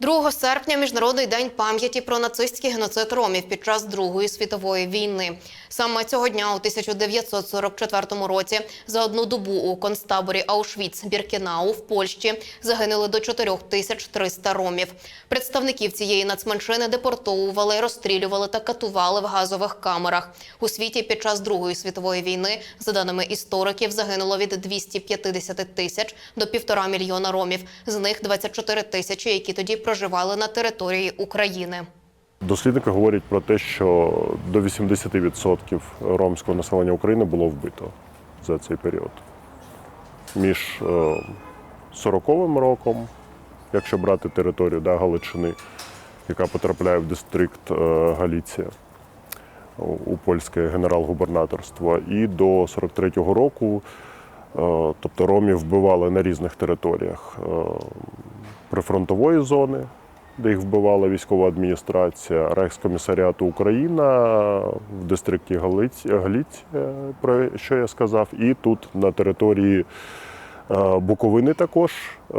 2 серпня міжнародний день пам'яті про нацистський геноцид ромів під час Другої світової війни. Саме цього дня у 1944 році за одну добу у концтаборі Аушвіц Біркенау в Польщі загинули до 4300 ромів. Представників цієї нацменшини депортовували, розстрілювали та катували в газових камерах. У світі під час Другої світової війни, за даними істориків, загинуло від 250 тисяч до півтора мільйона ромів. З них 24 тисячі, які тоді проживали на території України. Дослідники говорять про те, що до 80% ромського населення України було вбито за цей період. Між е, 40-м роком, якщо брати територію да, Галичини, яка потрапляє в дистрикт е, Галіція у- польське генерал-губернаторство, і до 43-го року, е, тобто ромів вбивали на різних територіях е, прифронтової зони, де їх вбивала військова адміністрація, Рейхскомісаріату Україна в дистрикті Галиць, Галіція, про що я сказав, і тут на території е, Буковини також, е,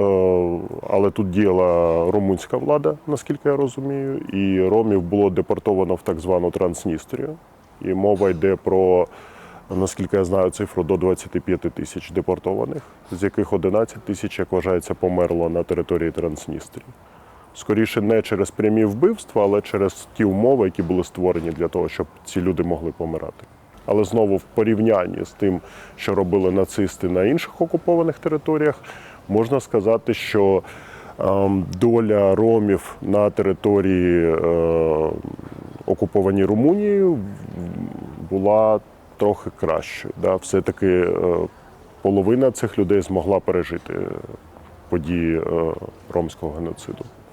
але тут діяла румунська влада, наскільки я розумію, і ромів було депортовано в так звану Трансністрію. І мова йде про, наскільки я знаю, цифру до 25 тисяч депортованих, з яких 11 тисяч, як вважається, померло на території Трансністрії. Скоріше не через прямі вбивства, але через ті умови, які були створені для того, щоб ці люди могли помирати. Але знову в порівнянні з тим, що робили нацисти на інших окупованих територіях, можна сказати, що ем, доля ромів на території е, окупованій Румунією була трохи краще. Да? Все-таки е, половина цих людей змогла пережити події е, ромського геноциду.